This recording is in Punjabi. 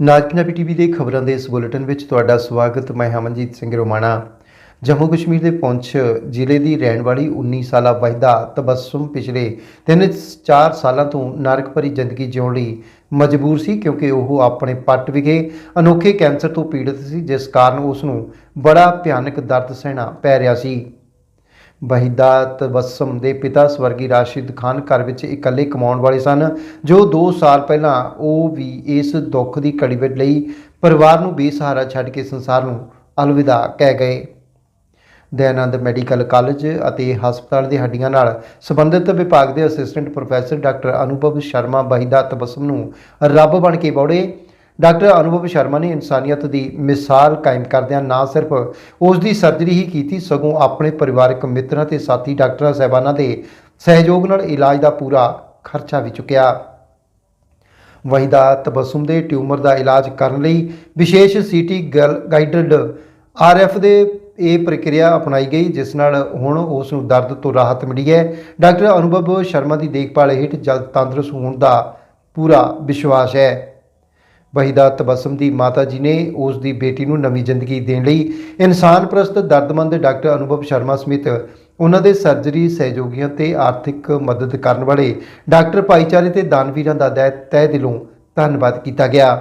ਨਾਜ ਪੰਜਾਬੀ ਟੀਵੀ ਦੇ ਖਬਰਾਂ ਦੇ ਇਸ ਬੁਲੇਟਿਨ ਵਿੱਚ ਤੁਹਾਡਾ ਸਵਾਗਤ। ਮੈਂ ਹਮਨਜੀਤ ਸਿੰਘ ਰੋਮਾਣਾ। ਜੰਮੂ ਕਸ਼ਮੀਰ ਦੇ ਪੁੰਛ ਜ਼ਿਲ੍ਹੇ ਦੀ ਰਹਿਣ ਵਾਲੀ 19 ਸਾਲਾ ਵਹਿਦਾ ਤਬਸਮ ਪਿਛਲੇ 3-4 ਸਾਲਾਂ ਤੋਂ ਨਰਕ ਭਰੀ ਜ਼ਿੰਦਗੀ ਜਿਉਣ ਲਈ ਮਜਬੂਰ ਸੀ ਕਿਉਂਕਿ ਉਹ ਆਪਣੇ ਪੱਟ ਵਿਖੇ ਅਨੋਖੇ ਕੈਂਸਰ ਤੋਂ ਪੀੜਤ ਸੀ, ਜਿਸ ਕਾਰਨ ਉਸ ਨੂੰ ਬੜਾ ਭਿਆਨਕ ਦਰਦ ਸਹਿਣਾ ਪੈ ਰਿਹਾ ਸੀ। ਵਹੀਦਾ ਤਬਸਮ ਦੇ ਪਿਤਾ ਸਵਰਗੀ ਰਾਸ਼ਿਦ ਖਾਨ ਘਰ ਵਿੱਚ ਇਕੱਲੇ ਕਮਾਉਣ ਵਾਲੇ ਸਨ, ਜੋ 2 ਸਾਲ ਪਹਿਲਾਂ ਉਹ ਵੀ ਇਸ ਦੁੱਖ ਦੀ ਘੜੀ ਵਿੱਚ ਲਈ ਪਰਿਵਾਰ ਨੂੰ ਬੇਸਹਾਰਾ ਛੱਡ ਕੇ ਸੰਸਾਰ ਨੂੰ ਅਲਵਿਦਾ ਕਹਿ ਗਏ। ਦਇਆਨੰਦ ਮੈਡੀਕਲ ਕਾਲਜ ਅਤੇ ਹਸਪਤਾਲ ਦੇ ਹੱਡੀਆਂ ਨਾਲ ਸੰਬੰਧਿਤ ਵਿਭਾਗ ਦੇ assistant professor doctor Anubhav Sharma Waheeda Tabassum ਨੂੰ ਰੱਬ ਬਣ ਕੇ ਬੌੜੇ। ਡਾਕਟਰ ਅਨੁਭਵ ਸ਼ਰਮਾ ਨੇ ਇਨਸਾਨੀਅਤ ਦੀ ਮਿਸਾਲ ਕਾਇਮ ਕਰਦਿਆਂ ਨਾ ਸਿਰਫ ਉਸ ਦੀ ਸਰਜਰੀ ਹੀ ਕੀਤੀ, ਸਗੋਂ ਆਪਣੇ ਪਰਿਵਾਰਕ ਮਿੱਤਰਾਂ ਤੇ ਸਾਥੀ ਡਾਕਟਰਾਂ ਸਹਿਬਾਨਾਂ ਦੇ ਸਹਿਯੋਗ ਨਾਲ ਇਲਾਜ ਦਾ ਪੂਰਾ ਖਰਚਾ ਵੀ ਚੁੱਕਿਆ। ਵਹੀਦਾ ਤਬਸਮ ਦੇ ਟਿਊਮਰ ਦਾ ਇਲਾਜ ਕਰਨ ਲਈ ਵਿਸ਼ੇਸ਼ ਸੀਟੀ ਗਾਈਡਡ ਆਰਐਫ ਦੇ ਇਹ ਪ੍ਰਕਿਰਿਆ ਅਪਣਾਈ ਗਈ, ਜਿਸ ਨਾਲ ਹੁਣ ਉਸ ਨੂੰ ਦਰਦ ਤੋਂ ਰਾਹਤ ਮਿਲੀ ਹੈ। ਡਾਕਟਰ ਅਨੁਭਵ ਸ਼ਰਮਾ ਦੀ ਦੇਖਭਾਲ ਹੇਠ ਜਲਦ ਤੰਦਰੁਸਤ ਹੋਣ ਦਾ ਪੂਰਾ ਵਿਸ਼ਵਾਸ ਹੈ। ਵਹੀਦਾ ਤਬਸਮ ਦੀ ਮਾਤਾ ਜੀ ਨੇ ਉਸ ਦੀ ਬੇਟੀ ਨੂੰ ਨਵੀਂ ਜ਼ਿੰਦਗੀ ਦੇਣ ਲਈ ਇਨਸਾਨ ਪ੍ਰਸਤ ਦਰਦਮੰਦ ਡਾਕਟਰ ਅਨੁਭਵ ਸ਼ਰਮਾ ਸਮਿਤ ਉਹਨਾਂ ਦੇ ਸਰਜਰੀ ਸਹਿਯੋਗੀਆਂ ਤੇ ਆਰਥਿਕ ਮਦਦ ਕਰਨ ਵਾਲੇ ਡਾਕਟਰ ਭਾਈਚਾਰੇ ਤੇ ਦਾਨਵੀਰਾਂ ਦਾ ਤਹਿ ਤਹਿ ਦਿਲੋਂ ਧੰਨਵਾਦ ਕੀਤਾ ਗਿਆ।